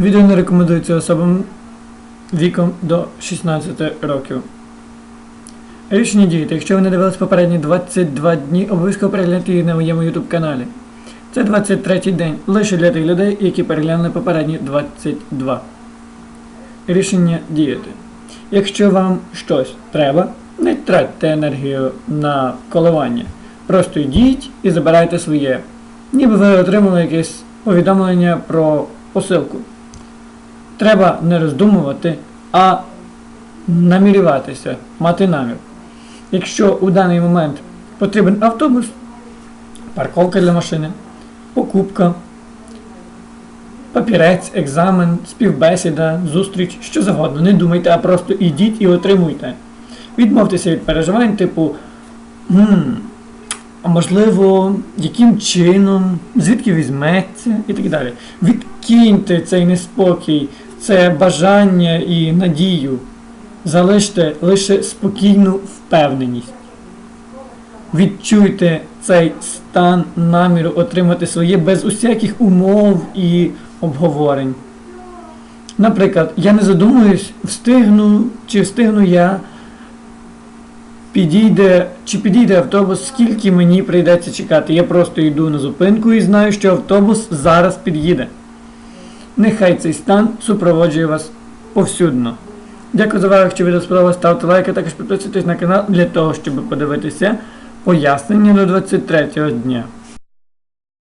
Відео не рекомендується особам віком до 16 років. Рішення діяти. Якщо ви не дивились попередні 22 дні, обов'язково перегляньте їх на моєму YouTube каналі. Це 23 день лише для тих людей, які переглянули попередні 22. Рішення діяти. Якщо вам щось треба, не тратьте енергію на коливання. Просто йдіть і забирайте своє. Ніби ви отримали якесь повідомлення про посилку. Треба не роздумувати, а намірюватися, мати намір. Якщо у даний момент потрібен автобус, парковка для машини, покупка, папірець, екзамен, співбесіда, зустріч, що завгодно. Не думайте, а просто ідіть і отримуйте. Відмовтеся від переживань, типу, «М, а можливо, яким чином, звідки візьметься і так далі. Відкиньте цей неспокій, це бажання і надію. Залиште лише спокійну впевненість. Відчуйте цей стан наміру отримати своє без усяких умов і обговорень. Наприклад, я не задумуюсь, встигну чи встигну я, підійде чи підійде автобус, скільки мені прийдеться чекати. Я просто йду на зупинку і знаю, що автобус зараз під'їде. Нехай цей стан супроводжує вас повсюдно. Дякую за увагу, якщо відео сподобалось, ставте лайки, також підписуйтесь на канал для того, щоб подивитися пояснення до 23 дня.